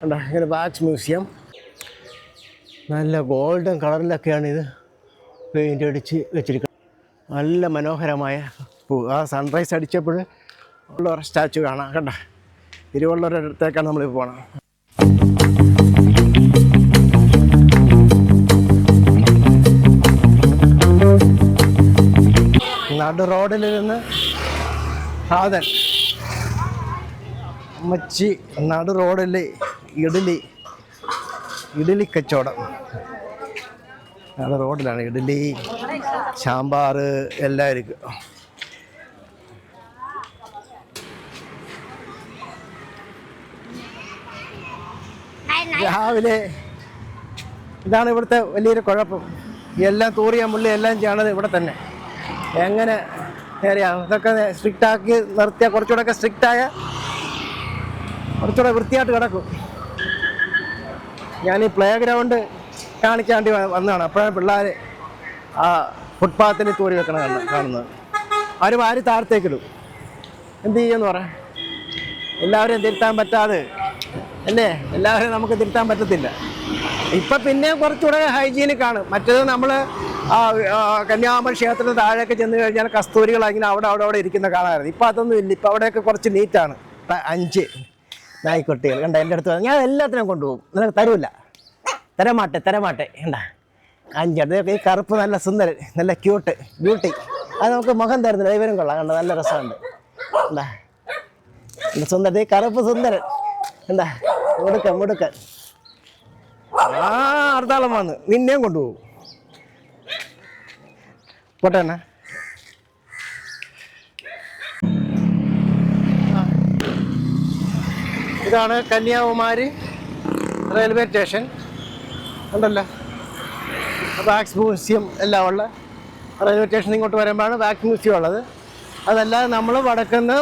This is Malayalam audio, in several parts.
കണ്ടോ ഇങ്ങനെ വാക്സ് മ്യൂസിയം നല്ല ഗോൾഡൻ കളറിലൊക്കെയാണ് ഇത്. പെയിന്റ് അടിച്ച് വെച്ചിരിക്കുന്നത്. നല്ല മനോഹരമായ പൂ. ആ സൺറൈസ് അടിച്ചപ്പോൾ ഉള്ള സ്റ്റാച്ചു കാണാം. കണ്ട? തിരുവള്ളൂരത്തേക്കാണ് നമ്മൾ പോകണം നടു റോഡിൽ നിന്ന് ആദൻ അമ്മച്ചി നടു റോഡിൽ ഇഡലി ഇഡലി കച്ചവടം. ഞങ്ങളുടെ റോഡിലാണ് ഇഡലി സാമ്പാർ എല്ലാം ഇരിക്കും. രാവിലെ ഇതാണ് ഇവിടുത്തെ വലിയൊരു കുഴപ്പം. എല്ലാം തൂറിയ മുള്ളി എല്ലാം ചെയ്യണത് ഇവിടെ തന്നെ. എങ്ങനെ നേരെയാ? ഇതൊക്കെ സ്ട്രിക്റ്റ് ആക്കി നിർത്തിയാൽ കുറച്ചുകൂടെ ഒക്കെ സ്ട്രിക്റ്റ് ആയ കുറച്ചുകൂടെ വൃത്തിയായിട്ട് കിടക്കും. ഞാൻ ഈ പ്ലേ ഗ്രൗണ്ട് വ- വന്നതാണ്. അപ്പോഴാണ് പിള്ളേർ ആ ഫുട്പാത്തിൽ തൂറി വെക്കണ കാണുന്നത്. അവർ വാരി താഴത്തേക്കിടും. എന്ത് ചെയ്യുമെന്ന് പറ. എല്ലാവരെയും തിരുത്താൻ പറ്റാതെ. അല്ലേ? എല്ലാവരെയും നമുക്ക് തിരുത്താൻ പറ്റത്തില്ല. ഇപ്പം പിന്നെ കുറച്ചുകൂടെ ഹൈജീനിക് ആണ് മറ്റേത് നമ്മൾ കന്യാകുമാരി ക്ഷേത്രത്തിന് താഴെയൊക്കെ ചെന്ന് കഴിഞ്ഞാൽ കസ്തൂരികൾ അവിടെ അവിടെ അവിടെ ഇരിക്കുന്ന കാണാമായിരുന്നു. ഇപ്പം അതൊന്നും ഇല്ല. ഇപ്പം അവിടെയൊക്കെ കുറച്ച് നീറ്റാണ് അഞ്ച് നായ്ക്കുട്ടികൾ കണ്ട എന്റെ അടുത്ത് ഞാൻ എല്ലാത്തിനും കൊണ്ടുപോകും. നിനക്ക് തരൂല. തരമാട്ടെ തരമാട്ടെ. കണ്ട? അഞ്ചടുത്ത് ഈ കറുപ്പ് നല്ല സുന്ദരൻ നല്ല ക്യൂട്ട് ബ്യൂട്ടി അത് നമുക്ക് മുഖം തരുന്നില്ല. ഇവരും കൊള്ളാം. കണ്ട നല്ല രസമുണ്ട്. എന്താ സുന്ദരൻ. ഈ കറുപ്പ് സുന്ദരൻ. എന്താ മുടുക്കൻ മുടുക്കൻ. ആ അർത്ഥാളം വന്ന്. നിന്നെയും കൊണ്ടുപോകും. പോട്ടെ എന്നാ ഇതാണ് കന്യാകുമാരി റെയിൽവേ സ്റ്റേഷൻ. ഉണ്ടല്ലോ. വാക്സ് മ്യൂസിയം എല്ലാം ഉള്ള റെയിൽവേ സ്റ്റേഷൻ ഇങ്ങോട്ട് വരുമ്പോഴാണ് വാക്സ് മ്യൂസിയം ഉള്ളത്. അതല്ലാതെ നമ്മൾ വടക്കുന്ന്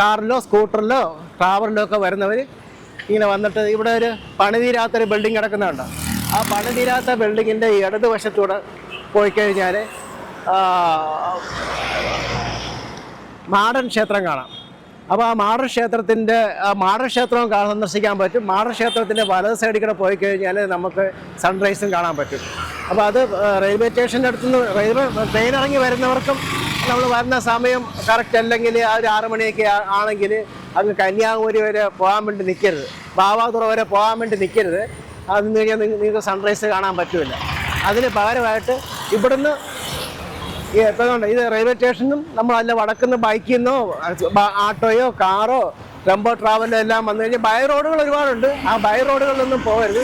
കാറിലോ സ്കൂട്ടറിലോ ട്രാവലിലോ ഒക്കെ വരുന്നവർ ഇങ്ങനെ വന്നിട്ട് ഇവിടെ ഒരു പണിതീരാത്തൊരു ബിൽഡിംഗ് കിടക്കുന്നുണ്ട്. ആ പണിതീരാത്ത ബിൽഡിങ്ങിന്റെ ഇടതുവശത്തൂടെ പോയി കഴിഞ്ഞാൽ മാടൻ ക്ഷേത്രം കാണാം. അപ്പോൾ ആ മാടക്ഷേത്രത്തിന്റെ ആ മാടക്ഷേത്രവും സന്ദർശിക്കാൻ പറ്റും. മാടക്ഷേത്രത്തിന്റെ വലത് സൈഡിൽ കൂടെ പോയി കഴിഞ്ഞാൽ നമുക്ക് സൺറൈസും കാണാൻ പറ്റും. അപ്പോൾ അത് റെയിൽവേ സ്റ്റേഷന്റെ അടുത്തുനിന്ന് റെയിൽവേ ട്രെയിൻ ഇറങ്ങി വരുന്നവർക്കും നമ്മൾ വരുന്ന സമയം കറക്റ്റ് അല്ലെങ്കിൽ ആ ഒരു ആറ് മണിയൊക്കെ ആണെങ്കിൽ അങ്ങ് കന്യാകുമാരി വരെ പോകാൻ വേണ്ടി നിൽക്കരുത് ബാവാതുറ വരെ പോകാൻ വേണ്ടി നിൽക്കരുത് അത് കഴിഞ്ഞാൽ നിങ്ങൾക്ക് സൺറൈസ് കാണാൻ പറ്റില്ല അതിന് പകരമായിട്ട് ഇവിടുന്ന് ഈ എപ്പോഴുണ്ട് ഇത് റെയിൽവേ സ്റ്റേഷനും നമ്മൾ അല്ല വടക്കുന്ന ബൈക്കിൽ നിന്നോ ആട്ടോയോ കാറോ ടെമ്പോ ട്രാവലോ എല്ലാം വന്നു കഴിഞ്ഞാൽ ബൈ റോഡുകൾ ഒരുപാടുണ്ട്. ആ ബൈ റോഡുകളിലൊന്നും പോകരുത്.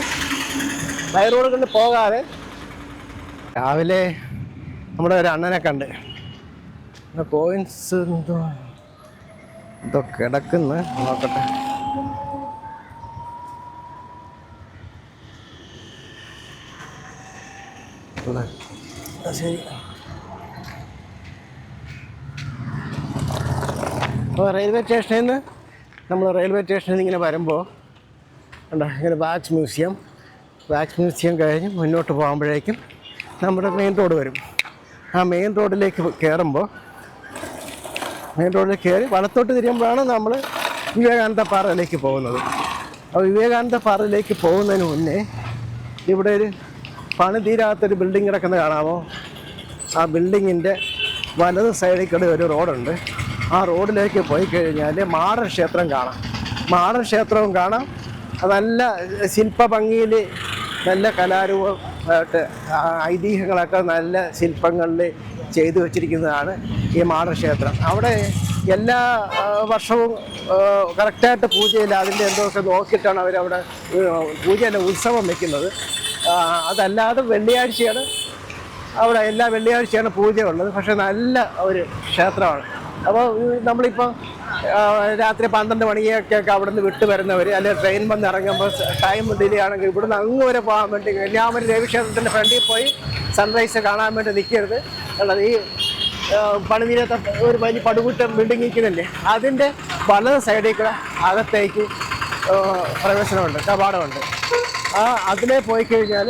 ബൈ റോഡുകളിൽ പോകാതെ രാവിലെ നമ്മുടെ ഒരു അണ്ണനെ കണ്ട്. കോയിൻസ് എന്തോ എന്തോ കിടക്കുന്ന. നോക്കട്ടെ. ശരി. അപ്പോൾ റെയിൽവേ സ്റ്റേഷനിൽ നിന്ന് നമ്മൾ റെയിൽവേ സ്റ്റേഷനിൽ നിന്ന് ഇങ്ങനെ വരുമ്പോൾ ഉണ്ടോ ഇങ്ങനെ വാക്സ് മ്യൂസിയം വാക്സ് മ്യൂസിയം കഴിഞ്ഞ് മുന്നോട്ട് പോകുമ്പോഴേക്കും നമ്മുടെ മെയിൻ റോഡ് വരും. ആ മെയിൻ റോഡിലേക്ക് കയറുമ്പോൾ മെയിൻ റോഡിൽ കയറി വളത്തോട്ട് തിരിയുമ്പോഴാണ് നമ്മൾ വിവേകാനന്ദ പാറയിലേക്ക് പോകുന്നത്. അപ്പോൾ വിവേകാനന്ദ പാറയിലേക്ക് പോകുന്നതിന് മുന്നേ ഇവിടെ ഒരു പണി തീരാത്തൊരു ബിൽഡിംഗ് കിടക്കുന്നത് കാണാമോ? ആ ബിൽഡിങ്ങിന്റെ വലത് സൈഡിൽ കൂടെ ഒരു റോഡുണ്ട് ആ റോഡിലേക്ക് പോയി കഴിഞ്ഞാൽ മാടൻ ക്ഷേത്രം കാണാം. മാടൻ ക്ഷേത്രവും കാണാം. നല്ല ശില്പ ഭംഗിയിൽ നല്ല കലാരൂപമായിട്ട് ആയിട്ട് ഐതിഹ്യങ്ങളൊക്കെ നല്ല ശില്പങ്ങളിൽ ചെയ്തു വച്ചിരിക്കുന്നതാണ് ഈ മാടൻ ക്ഷേത്രം. അവിടെ എല്ലാ വർഷവും കറക്റ്റായിട്ട് പൂജയില്ല. അതിന്റെ എന്തൊക്കെ നോക്കിയിട്ടാണ് അവരവിടെ പൂജയല്ല ഉത്സവം വെക്കുന്നത്. അതല്ലാതെ വെള്ളിയാഴ്ചയാണ് അവിടെ എല്ലാ വെള്ളിയാഴ്ചയാണ് പൂജയുള്ളത്. പക്ഷെ നല്ല ഒരു ക്ഷേത്രമാണ്. അപ്പോൾ നമ്മളിപ്പോൾ രാത്രി പന്ത്രണ്ട് മണിയൊക്കെ അവിടെ നിന്ന് വിട്ട് വരുന്നവർ അല്ലെങ്കിൽ ട്രെയിൻ വന്ന് ഇറങ്ങുമ്പോൾ ടൈം ഡിലേ ആണെങ്കിൽ ഇവിടുന്ന് അങ്ങ് വരെ പോകാൻ വേണ്ടി കല്യാമരി രവിക്ഷേത്രത്തിന്റെ ഫ്രണ്ടിൽ പോയി സൺറൈസ് കാണാൻ വേണ്ടി നിൽക്കരുത് ഉള്ളത് ഈ പണിനീരത്തെ ഒരു വലിയ പടുകുറ്റം ബിൽഡിംഗ് നിൽക്കുന്നില്ലേ അതിന്റെ വലത് സൈഡിൽ കൂടെ അകത്തേക്ക് പ്രവേശനമുണ്ട് കവാടമുണ്ട്. ആ അതിലേ പോയി കഴിഞ്ഞാൽ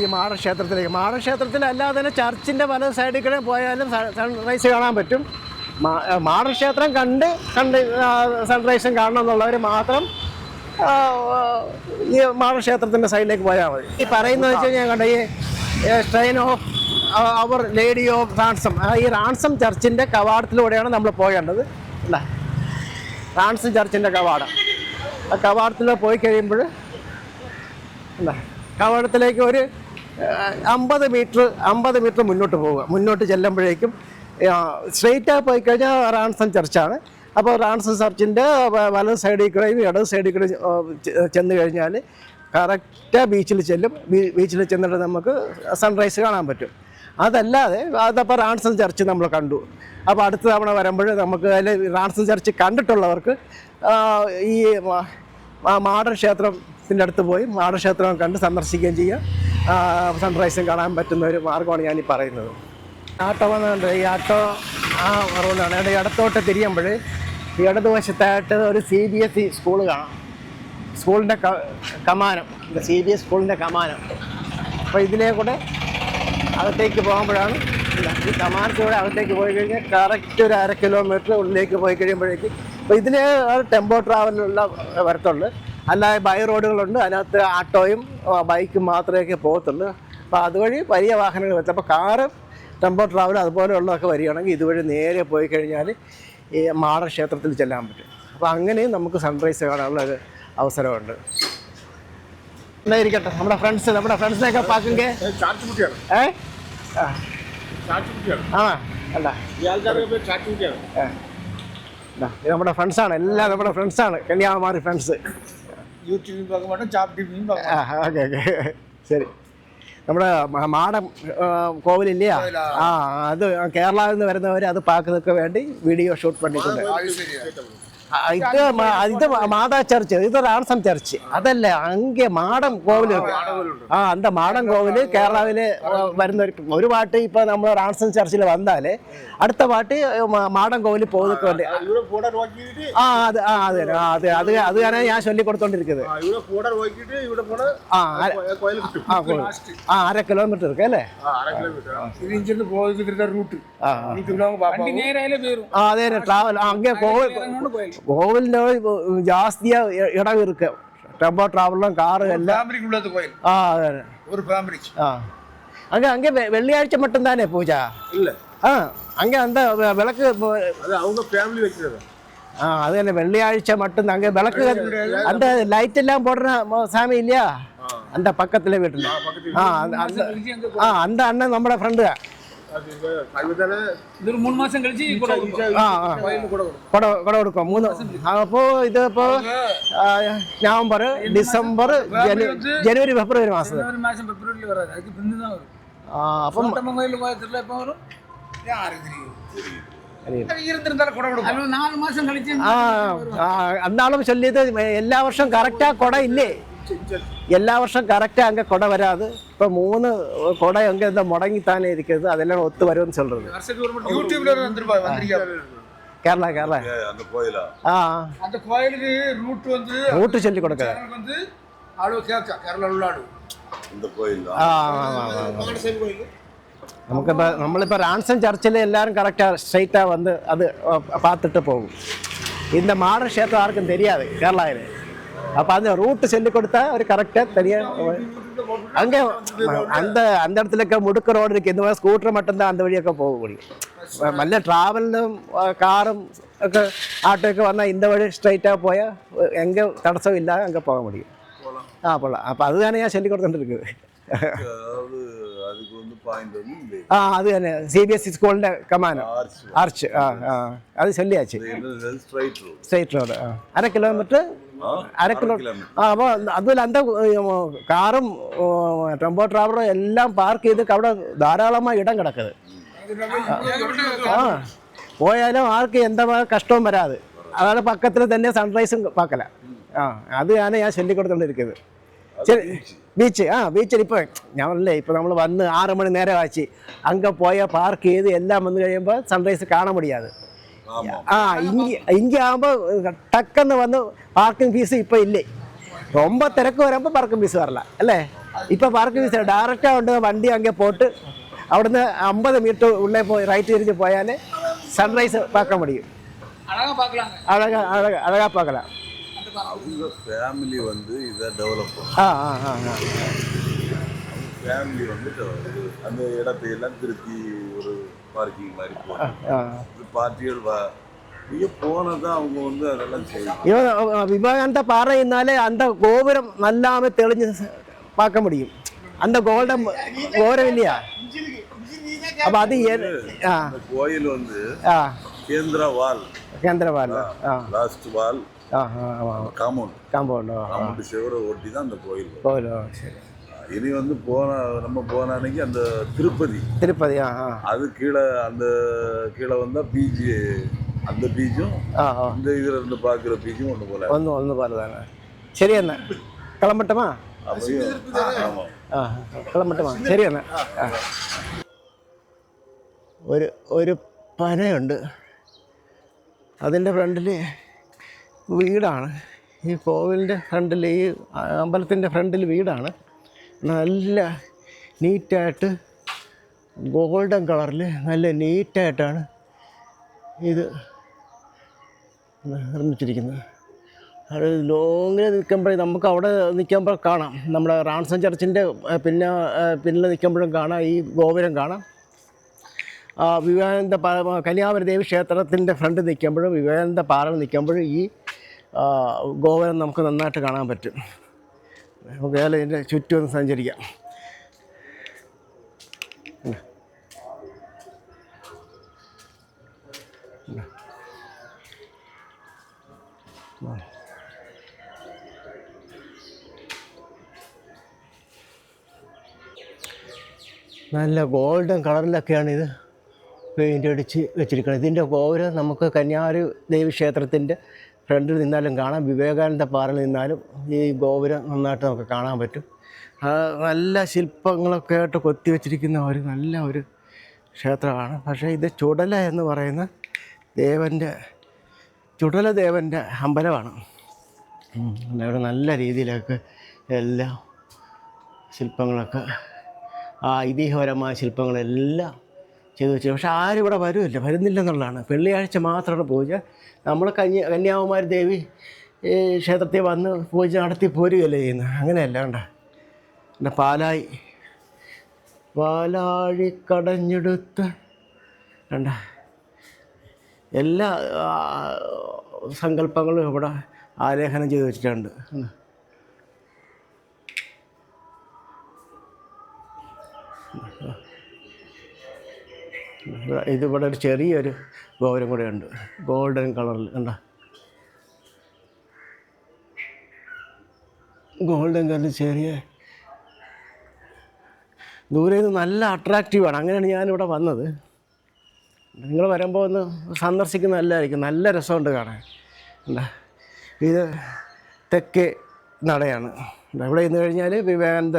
ഈ മാടക്ഷേത്രത്തിലേക്ക് മാടക്ഷേത്രത്തിൽ അല്ലാതെ തന്നെ ചർച്ചിന്റെ പല സൈഡിൽ കൂടെ പോയാലും സൺറൈസ് കാണാൻ പറ്റും. മാ- ക്ഷേത്രം കണ്ട് കണ്ട് സൺറൈസും കാണണം എന്നുള്ളവർ മാത്രം ഈ ഈ മാടക്ഷേത്രത്തിന്റെ സൈഡിലേക്ക് പോയാൽ മതി. ഈ പറയുന്നത് വെച്ച് കഴിഞ്ഞാൽ കണ്ട ഈ train of our lady of ransom ഈ റാൻസം ചർച്ചിന്റെ കവാടത്തിലൂടെയാണ് നമ്മൾ പോകേണ്ടത്. അല്ല? റാൻസം ചർച്ചിന്റെ കവാടം. ആ കവാടത്തിൽ പോയി കഴിയുമ്പോൾ അല്ല കവാടത്തിലേക്ക് ഒരു അമ്പത് മീറ്റർ അമ്പത് മീറ്റർ മുന്നോട്ട് പോവുക. മുന്നോട്ട് ചെല്ലുമ്പോഴേക്കും സ്ട്രെയിറ്റ് ആയി പോയി കഴിഞ്ഞാൽ റാൻസൺ ചർച്ചാണ്. അപ്പോൾ റാൻസൺ ചർച്ചിന്റെ വലത് സൈഡിൽ കൂടെയും ഇടത് സൈഡിൽ കൂടെ ചെന്ന് കഴിഞ്ഞാൽ കറക്റ്റ് ബീച്ചിൽ ചെല്ലും. ബീച്ചിൽ ചെന്നിട്ട് നമുക്ക് സൺറൈസ് കാണാൻ പറ്റും. അതല്ലാതെ അതപ്പോൾ റാൻസൺ ചർച്ച് നമ്മൾ കണ്ടു. അപ്പോൾ അടുത്ത തവണ വരുമ്പോൾ നമുക്ക് അതിൽ റാൻസൺ ചർച്ച് കണ്ടിട്ടുള്ളവർക്ക് ഈ മാടൻ ക്ഷേത്രത്തിന്റെ അടുത്ത് പോയി മാടൻ ക്ഷേത്രം കണ്ട് സന്ദർശിക്കുകയും ചെയ്യാം. ആ, സൺറൈസും കാണാൻ പറ്റുന്ന ഒരു മാർഗമാണ് ഞാൻ പറയുന്നത്. ആട്ടോ വന്നുണ്ട് ഈ ആട്ടോ ആ റോഡാണ് അവിടെ ഇടത്തോട്ട് തിരിയുമ്പോൾ ഈ ഇടതുവശത്തായിട്ട് ഒരു C B S E school കാണാം. സ്കൂളിന്റെ കമാനം. സി ബി എസ് സ്കൂളിന്റെ കമാനം. അപ്പോൾ ഇതിലേ കൂടെ അകത്തേക്ക് പോകുമ്പോഴാണ് ഈ കമാനത്തിലൂടെ അകത്തേക്ക് പോയി കഴിഞ്ഞാൽ കറക്റ്റ് ഒരു അര കിലോമീറ്റർ ഉള്ളിലേക്ക് പോയി കഴിയുമ്പോഴേക്ക് അപ്പോൾ ഇതിൽ ടെമ്പോ ട്രാവലിലുള്ള വരത്തുള്ളൂ. അല്ലാതെ ബൈ റോഡുകളുണ്ട് അതിനകത്ത് ആട്ടോയും ബൈക്കും മാത്രമേ പോകത്തുള്ളൂ. അപ്പോൾ അതുവഴി വലിയ വാഹനങ്ങൾ വരുത്തുള്ളൂ അപ്പോൾ കാറ് ടെമ്പോ ട്രാവൽ അതുപോലെയുള്ളതൊക്കെ വരികയാണെങ്കിൽ ഇതുവഴി നേരെ പോയി കഴിഞ്ഞാൽ ഈ മാട ക്ഷേത്രത്തിൽ ചെല്ലാൻ പറ്റും. അപ്പോൾ അങ്ങനെയും നമുക്ക് സൺറൈസ് കാണാനുള്ള ഒരു അവസരമുണ്ട്. ഇരിക്കട്ടെ നമ്മുടെ ഫ്രണ്ട്സ് നമ്മുടെ ഫ്രണ്ട്സിനെയൊക്കെ പാക്കുങ്കേ. ഏ? ആ. ഇത് നമ്മുടെ ഫ്രണ്ട്സാണ് എല്ലാം നമ്മുടെ ഫ്രണ്ട്സാണ് കല്യാണമാർ ഫ്രണ്ട്സ് യൂട്യൂബിൽ ഓക്കെ ഓക്കെ. ശരി. നമ്മുടെ മാടം കോവിലില്ലേ? ആ അത് കേരളത്തിൽ നിന്ന് വരുന്നവർ അത് പാക്കുന്നതൊക്കെ വേണ്ടി വീഡിയോ ഷൂട്ട് പണിട്ടുണ്ട് ഇത് ഇത് മാതാ ചർച്ച് இது ചർച്ച്. അതല്ല അങ്ങേ മാടം കോവിൽ ആ അന്ത മാടം കോവിൽ കേരളാവിൽ വരുന്ന ഒരു ഒരു പാട്ട് ഇപ്പൊ നമ്മൾ റാംസം ചർച്ചിൽ വന്നാൽ അടുത്ത പാട്ട് മാടം കോവിൽ പോകുന്നതുകൊണ്ട് ആ അത് ആ അതെ അതെ അത് അത് കാരണം ഞാൻ ചൊല്ലിക്കൊടുത്തോണ്ടിരിക്കുന്നത്. ആ ആ അര കിലോമീറ്റർ ഇരിക്കും അല്ലേ? റൂട്ട് ആ അതെ ട്രാവൽ അങ്ങേ കോവിൽ கோவிலோட ஜாஸ்தியாக இடம் இருக்கு. டெம்போ டிராவலும் காரு எல்லாம் ஆ ஒரு ஃபேமிலிக்கு ஆ. அங்கே அங்கே வெள்ளியாഴ്ച மட்டும் தானே பூஜா? இல்லை. ஆ அங்கே அந்த விளக்கு அவங்க ஃபேமிலி வைக்கிறது. ஆ அது என்ன வெள்ளியாഴ്ച மட்டும் அங்கே விளக்கு அந்த லைட் எல்லாம் போடுற சாமி இல்லையா? அந்த பக்கத்துல வீட்டில். ஆ அந்த அண்ணன் நம்மளோட ஃப்ரெண்டு അപ്പോ ഇത് ഇപ്പോ നവംബർ ഡിസംബർ ജനുവരി ഫെബ്രുവരി മാസം. എന്നാലും ശല്യത്തെ എല്ലാ വർഷവും കറക്റ്റാ കൊട ഇല്ലേ? എല്ലാ വർഷവും കറക്റ്റ് അങ്ങ് കൊട വരാതെ ഇപ്പൊ മൂന്ന് കൊട അങ്ങ് എന്താ മുടങ്ങിത്താനേ ഇരിക്കുന്നത് അതെല്ലാം ഒത്തു വരുമെന്ന് ചൊല്ലത് கேரளா கேரளா அந்த கோயிலா ஆ அந்த கோயிலுக்கு ரூட் வந்து ரூட் சொல்லி கொடுக்க வந்து ஆளு கேட்க கேரளா உள்ள ஆளு இந்த கோயில் ஆ கோயில் നമുക്കിപ്പോൾ നമ്മളിപ്പോൾ റാൻസൺ ചർച്ചിൽ എല്ലാവരും കറക്റ്റാണ് സ്ട്രെയിറ്റാണ് വന്ന് അത് பார்த்துட்டு പോകും இந்த மாடர்ன் ക്ഷേത്ரம் யாருக்கும் தெரியாது கேரளாவில் அப்போ அந்த ரூட்டு சொல்லி கொடுத்தா ஒரு கரெக்டாக தெரியும் அங்கே அந்த அந்த இடத்துலக்க முடுக்க ரோடு இருக்குது இந்த மாதிரி ஸ்கூட்டர் மட்டும்தான் அந்த வழியாக போக முடியும் நல்ல ட்ராவலும் காரும் ഒക്കെ ആട്ടൊക്കെ വന്നാൽ ഇന്ത വഴി സ്ട്രൈറ്റാ പോയാൽ എங்கே തടസ്സം ഇല്ലാതെ അങ്ങ് പോകാൻ മുടിയും ആ പോളാം അപ്പം അത് തന്നെ ഞാൻ ചൊല്ലി കൊടുത്തോണ്ടിരിക്കുന്നത്. ആ അത് തന്നെ. സി ബി എസ് ആ ആ. അത് ചൊല്ലിയാച്ച് സ്ട്രൈറ്റ് റോഡ് ആ. അര കിലോമീറ്റർ അര കിലോമീറ്റർ. ആ അപ്പോൾ അതുപോലെ എന്റെ കാറും ടെമ്പോ ട്രാവലറും എല്ലാം പാർക്ക് ചെയ്തിട്ട് അവിടെ ധാരാളമായി ഇടം കിടക്കുന്നത് ആ പോയാലും ആർക്ക് എന്താ കഷ്ടവും വരാതെ. അതാണ് പക്കത്തിൽ തന്നെ സൺറൈസും പാക്കല. ആ അത് ഞാൻ ഞാൻ ചൊല്ലിക്കൊടുത്തോണ്ടിരിക്കുന്നത്. ശരി ബീച്ച് ആ ബീച്ചിൽ ഇപ്പോൾ ഞാനല്ലേ ഇപ്പോൾ നമ്മൾ വന്ന് ആറ് മണി നേരെ ആച്ചി അങ്ങ് പോയ പാർക്ക് ചെയ്ത് എല്ലാം വന്ന് കഴിയുമ്പോൾ സൺറൈസ് കാണാൻ മുടിയാതെ ആ ഇഞ്ചി ഇഞ്ചി ആകുമ്പോൾ ടക്കെന്ന് വന്ന് പാർക്കിംഗ് ഫീസ് ഇപ്പൊ ഇല്ലേ? ரொம்ப തിരക്ക് വരുമ്പോ പാർക്കിംഗ് ഫീസ് വരല അല്ലേ? ഇപ്പൊ പാർക്കിംഗ് ഫീസ് ഡയറക്റ്റ് ഉണ്ട് വണ്ടി അങ്ങേ പോട്ട് അവിടുന്ന് അമ്പത് മീറ്റർ ഉള്ളിൽ പോയി റൈറ്റ് തിരിഞ്ഞ് പോയാൽ സൺറൈസ് പാക്കാൻ മുടിയും അഴക അഴക അഴകാ പാക്കലാം அவங்க ஃபேமிலி வந்து இதை പാർട്ടികൾ இவன் அந்த പറയുന്നാലേ அந்த கோபுரம் நல்லாம தெளிஞ்சு பார்க்க முடியும். அந்த கோல்டன் கோபுரம் இல்லையா? அப்ப அது கோயில் வந்து கேந்திர வால் கேந்திர wall. Last wall compound. Compound compound சுவரை ஒட்டி தான் அந்த கோயில் கோயில் சரி. இனி வந்து போன நம்ம போன அன்னைக்கு அந்த திருப்பதி திருப்பதி ஆ ஆ அது கீழே அந்த கீழே வந்தா பீச் அந்த பீச்சும் ஆ ஆ அந்த இதுல இருந்து பாக்குற பீச்சும் ஒண்ணு போல ஒன்று ஒன்று பாருதாங்க சரி அண்ணா கிளம்பட்டுமா அப்பயும் ஆமா ആ കിളമ്പട്ടമാ ശരി എന്നാ ആ. ഒരു ഒരു പനയുണ്ട് അതിൻ്റെ ഫ്രണ്ടിൽ വീടാണ് ഈ കോവിലിൻ്റെ ഫ്രണ്ടിൽ ഈ അമ്പലത്തിൻ്റെ ഫ്രണ്ടിൽ വീടാണ് നല്ല നീറ്റായിട്ട് ഗോൾഡൻ കളറിൽ നല്ല നീറ്റായിട്ടാണ് ഇത് നിർമ്മിച്ചിരിക്കുന്നത്. അത് ലോങ്ങിൽ നിൽക്കുമ്പോഴേ നമുക്ക് അവിടെ നിൽക്കുമ്പോൾ കാണാം. നമ്മുടെ റാൺസൺ ചർച്ചിന്റെ പിന്നെ പിന്നിൽ നിൽക്കുമ്പോഴും കാണാം. ഈ ഗോപുരം കാണാം. വിവേകാനന്ദ പാ- കന്യാകുമാരി ദേവി ക്ഷേത്രത്തിന്റെ ഫ്രണ്ട് നിൽക്കുമ്പോഴും വിവേകാനന്ദ പാലം നിൽക്കുമ്പോഴും ഈ ഗോപുരം നമുക്ക് നന്നായിട്ട് കാണാൻ പറ്റും. നമുക്ക് ഏതായാലും ഇതിന്റെ ചുറ്റും ഒന്ന് സഞ്ചരിക്കാം. നല്ല ഗോൾഡൻ കളറിലൊക്കെയാണ് ഇത് പെയിന്റ് അടിച്ച് വെച്ചിരിക്കുന്നത്. ഇതിന്റെ ഗോപുരം നമുക്ക് കന്യാകുമാരി ദേവി ക്ഷേത്രത്തിന്റെ ഫ്രണ്ടിൽ നിന്നാലും കാണാം വിവേകാനന്ദ പാറയിൽ നിന്നാലും ഈ ഗോപുരം നന്നായിട്ട് നമുക്ക് കാണാൻ പറ്റും. നല്ല ശില്പങ്ങളൊക്കെ ആയിട്ട് കൊത്തിവെച്ചിരിക്കുന്ന ഒരു നല്ല ഒരു ക്ഷേത്രമാണ്. പക്ഷേ ഇത് ചുടല എന്ന് പറയുന്ന ദേവന്റെ ചുടല ദേവന്റെ അമ്പലമാണ്. അവിടെ നല്ല രീതിയിലൊക്കെ എല്ലാ ശില്പങ്ങളൊക്കെ ആ ഐതിഹ്യപരമായ ശില്പങ്ങളെല്ലാം ചെയ്തു വെച്ചു. പക്ഷേ ആരും ഇവിടെ വരുമില്ല വരുന്നില്ലെന്നുള്ളതാണ്. വെള്ളിയാഴ്ച മാത്രമാണ് പൂജ. നമ്മൾ കന്യ കന്യാകുമാരി ദേവി ക്ഷേത്രത്തിൽ വന്ന് പൂജ നടത്തി പോരുകയല്ലേ ചെയ്യുന്നത്. അങ്ങനെയല്ല കണ്ട. എന്റെ പാലായി. പാലാഴി കടഞ്ഞെടുത്ത് കണ്ട. എല്ലാ സങ്കല്പങ്ങളും ഇവിടെ ആലേഖനം ചെയ്ത് വെച്ചിട്ടുണ്ട്. ഇതിവിടെ ഒരു ചെറിയൊരു ഗോപുരം കൂടെ ഉണ്ട്. ഗോൾഡൻ കളറിൽ കണ്ട? ഗോൾഡൻ കളറിൽ ചെറിയ ദൂരെ നിന്ന് നല്ല അട്രാക്റ്റീവാണ് അങ്ങനെയാണ് ഞാനിവിടെ വന്നത്. നിങ്ങൾ വരുമ്പോൾ ഒന്ന് സന്ദർശിക്കുന്ന നല്ലതായിരിക്കും. നല്ല രസമുണ്ട് കാണാൻ. എന്താ ഇത് തെക്കേ നടയാണ്. ഇവിടെ ഇന്ന് കഴിഞ്ഞാൽ വിവേകാനന്ദ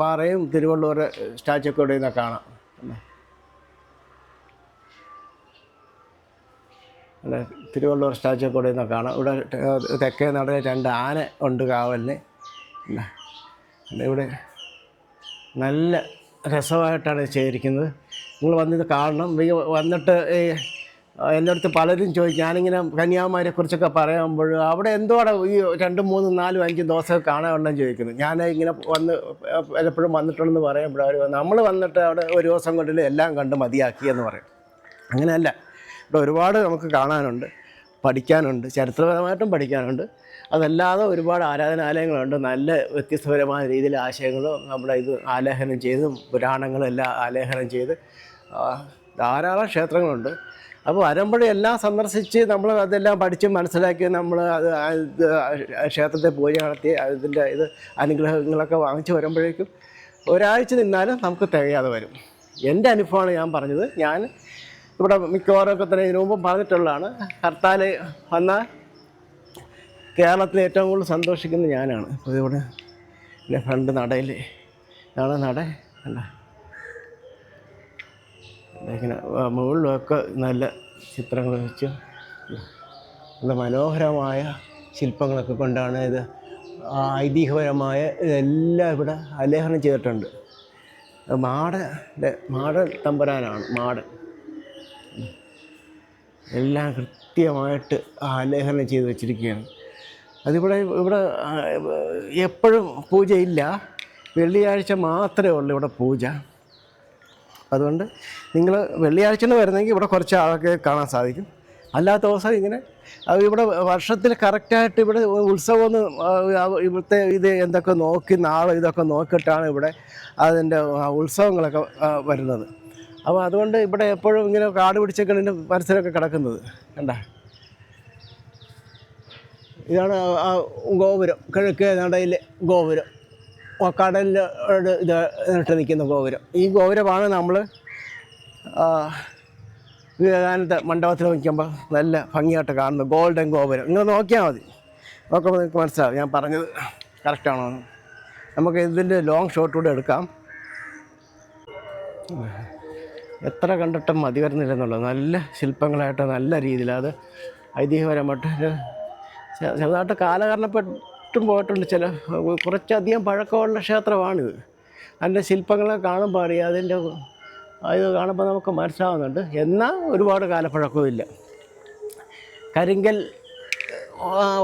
പാറയും തിരുവള്ളൂർ സ്റ്റാച്ചുക്കൂടെ നിന്ന് കാണാം. ഇവിടെ തിരുവള്ളൂർ സ്റ്റാച്ചു ഒക്കെ ഇവിടെ തെക്കേ നടയിൽ രണ്ട് ആന ഉണ്ട് കാവലിന്. ഇവിടെ നല്ല രസമായിട്ടാണ് ചെയ്തിരിക്കുന്നത്. നിങ്ങൾ വന്നിത് കാണണം. വന്നിട്ട് ഈ എന്റെ അടുത്ത് പലരും ചോദിക്കും. ഞാനിങ്ങനെ കന്യാകുമാരിയെ കുറിച്ചൊക്കെ പറയുമ്പോൾ അവിടെ എന്തോടെ ഈ രണ്ടും മൂന്നും നാലും അഞ്ചും ദിവസം കാണാനുണ്ടെന്ന് ചോദിക്കുന്നു. ഞാൻ ഇങ്ങനെ വന്ന് പലപ്പോഴും വന്നിട്ടുണ്ടെന്ന് പറയുമ്പോൾ അവർ നമ്മൾ വന്നിട്ട് അവിടെ ഒരു ദിവസം കൊണ്ടിൽ എല്ലാം കണ്ട് മതിയാക്കി എന്ന് പറയും. അങ്ങനെയല്ല. ഇവിടെ ഒരുപാട് നമുക്ക് കാണാനുണ്ട് പഠിക്കാനുണ്ട് ചരിത്രപരമായിട്ടും പഠിക്കാനുണ്ട്. അതല്ലാതെ ഒരുപാട് ആരാധനാലയങ്ങളുണ്ട് നല്ല വ്യത്യസ്തപരമായ രീതിയിൽ ആശയങ്ങളും നമ്മുടെ ഇത് ആലേഖനം ചെയ്തും പുരാണങ്ങളെല്ലാം ആലേഖനം ചെയ്ത് ധാരാളം ക്ഷേത്രങ്ങളുണ്ട്. അപ്പോൾ വരുമ്പോഴേ എല്ലാം സന്ദർശിച്ച് നമ്മൾ അതെല്ലാം പഠിച്ച് മനസ്സിലാക്കി നമ്മൾ അത് ക്ഷേത്രത്തെ പൂജ നടത്തി അതിന്റെ ഇത് അനുഗ്രഹങ്ങളൊക്കെ വാങ്ങിച്ച് വരുമ്പോഴേക്കും ഒരാഴ്ച നിന്നാലും നമുക്ക് തികയാതെ വരും. എന്റെ അനുഭവമാണ് ഞാൻ പറഞ്ഞത്. ഞാൻ ഇവിടെ മിക്കവാറൊക്കെ തന്നെ ഇതിനു മുമ്പ് പറഞ്ഞിട്ടുള്ളതാണ്. ഹർത്താൽ വന്ന കേരളത്തിൽ ഏറ്റവും കൂടുതൽ സന്തോഷിക്കുന്ന ഞാനാണ്. അപ്പോൾ ഇവിടെ എന്റെ ഫ്രണ്ട് നടയിൽ ഇതാണ് നട. അല്ല. ഇങ്ങനെ മുകളിലൊക്കെ നല്ല ചിത്രങ്ങൾ വെച്ച് നല്ല മനോഹരമായ ശില്പങ്ങളൊക്കെ കൊണ്ടാണ് ഇത് ഐതിഹ്യപരമായ ഇതെല്ലാം ഇവിടെ ആലേഖനം ചെയ്തിട്ടുണ്ട്. മാട മാട തമ്പുരാനാണ് മാടൻ. എല്ലാം കൃത്യമായിട്ട് ആലേഖനം ചെയ്ത് വെച്ചിരിക്കുകയാണ്. അതിവിടെ ഇവിടെ എപ്പോഴും പൂജയില്ല. വെള്ളിയാഴ്ച മാത്രമേ ഉള്ളൂ ഇവിടെ പൂജ. അതുകൊണ്ട് നിങ്ങൾ വെള്ളിയാഴ്ച വരുന്നെങ്കിൽ ഇവിടെ കുറച്ച് ആളൊക്കെ കാണാൻ സാധിക്കും. അല്ലാത്ത ദിവസം ഇങ്ങനെ ഇവിടെ വർഷത്തിൽ കറക്റ്റായിട്ട് ഇവിടെ ഉത്സവം ഒന്ന് ഇവിടുത്തെ ഇത് എന്തൊക്കെ നോക്കി നാളെ ഇതൊക്കെ നോക്കിയിട്ടാണ് ഇവിടെ അതിന്റെ ഉത്സവങ്ങളൊക്കെ വരുന്നത്. അപ്പോൾ അതുകൊണ്ട് ഇവിടെ എപ്പോഴും ഇങ്ങനെ കാട് പിടിച്ചൊക്കെ ഇതിന്റെ പരിസരമൊക്കെ കിടക്കുന്നത്. കണ്ട? ഇതാണ് ആ- ഗോപുരം. കിഴക്കേ നടയിലെ ഗോപുരം. കടലിലോട് ഇത് ഇട്ട് നിൽക്കുന്ന ഗോപുരം. ഈ ഗോപുരമാണ് നമ്മൾ വിവേകാനന്ദ മണ്ഡപത്തിൽ നിൽക്കുമ്പോൾ നല്ല ഭംഗിയായിട്ട് കാണുന്നത് ഗോൾഡൻ ഗോപുരം. നിങ്ങൾ നോക്കിയാൽ മതി. നോക്കുമ്പോൾ നിങ്ങൾക്ക് മനസ്സിലാവും. ഞാൻ പറഞ്ഞത് കറക്റ്റാണോ നമുക്ക് ഇതിന്റെ ലോങ് ഷോട്ട് കൂടെ എടുക്കാം. എത്ര കണ്ടിട്ടും മതി വരുന്നില്ലെന്നുള്ളത്. നല്ല ശില്പങ്ങളായിട്ട് നല്ല രീതിയിൽ അത് ഐതിഹ്യപരമായിട്ട് ചെറുതായിട്ട് കാലകരണപ്പെട്ടും പോയിട്ടുണ്ട് ചില കുറച്ചധികം പഴക്കമുള്ള ക്ഷേത്രമാണിത്. അതിന്റെ ശില്പങ്ങളെ കാണുമ്പോൾ അറിയാം അതിന്റെ ഇത് കാണുമ്പോൾ നമുക്ക് മനസ്സിലാവുന്നുണ്ട്. എന്നാൽ ഒരുപാട് കാലപ്പഴക്കവും ഇല്ല. കരിങ്കൽ